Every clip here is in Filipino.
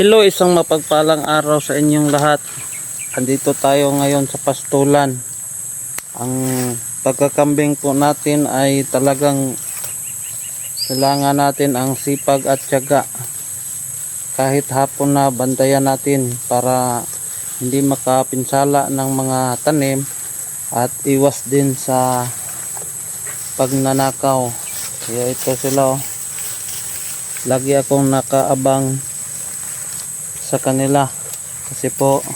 Hello, isang mapagpalang araw sa inyong lahat. Andito tayo ngayon sa pastulan. Ang pagkakambing po natin ay talagang kailangan natin ang sipag at tiyaga. Kahit hapon na bantayan natin para hindi makapinsala ng mga tanim at iwas din sa pagnanakaw. Kaya ito sila oh. Lagi akong nakaabang sa kanila. Kasi po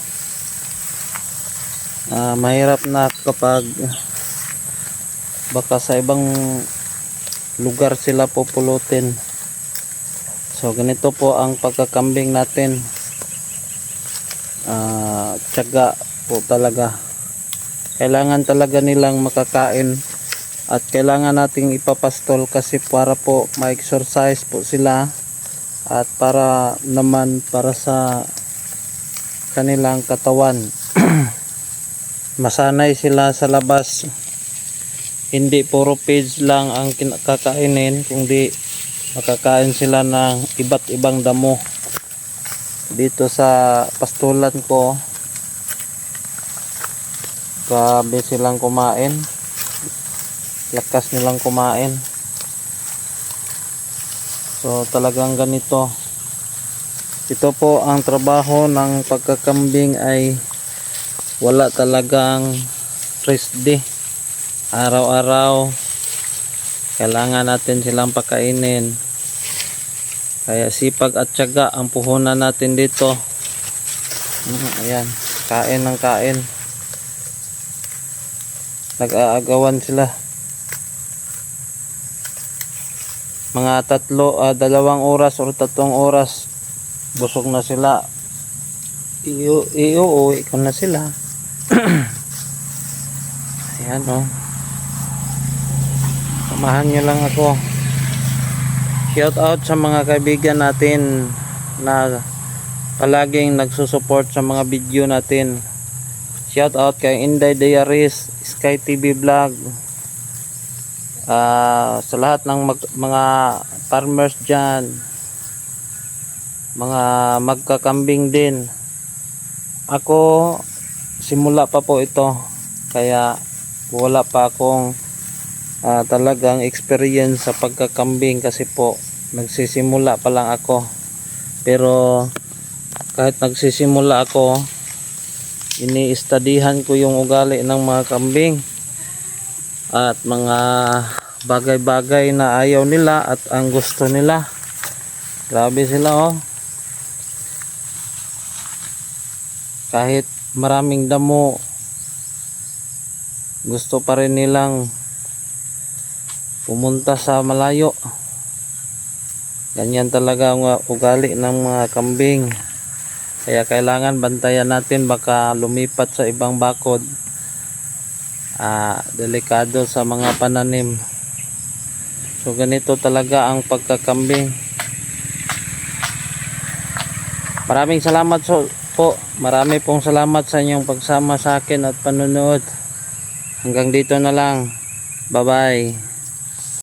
ah, mahirap na kapag baka sa ibang lugar sila pupulutin. So ganito po ang pagkakambing natin. Ah, tiyaga po talaga. Kailangan talaga nilang makakain at kailangan nating ipapastol kasi para po ma-exercise po sila at para naman para sa kanilang katawan. Masanay sila sa labas. Hindi puro page lang ang kakainin kundi makakain sila ng iba't ibang damo. Dito sa pastulan ko grabe silang kumain. Lakas nilang kumain So talagang ganito. Ito po ang trabaho ng pagkakambing ay wala talagang rest day. Araw-araw kailangan natin silang pakainin. Kaya sipag at tiyaga ang puhunan natin dito. Mm, Ayan, kain ng kain. Nag-aagawan sila. Mga tatlo, ah, dalawang oras or tatlong oras. Busog na sila. Iyo iuwi ko na sila. Ayan o oh. samahan nyo lang ako. Shout out sa mga kaibigan natin na palaging nagsusupport sa mga video natin. Shout out kay Inday Diaries Sky TV Vlog Ah, sa lahat ng mag- mga farmers dyan mga magkakambing din ako simula pa po ito kaya wala pa akong ah, talagang experience sa pagkakambing kasi po nagsisimula pa lang ako. Pero kahit nagsisimula ako ini-studyhan ko yung ugali ng mga kambing at mga bagay-bagay na ayaw nila at ang gusto nila. Grabe sila oh. Kahit maraming damo gusto pa rin nilang pumunta sa malayo. Ganyan talaga ang ugali ng mga kambing. Kaya kailangan bantayan natin baka lumipat sa ibang bakod ah, delikado sa mga pananim. So ganito talaga ang pagkakambing. Maraming salamat so, po. Marami pong salamat sa inyong pagsama sa akin at panonood. Hanggang dito na lang. Bye bye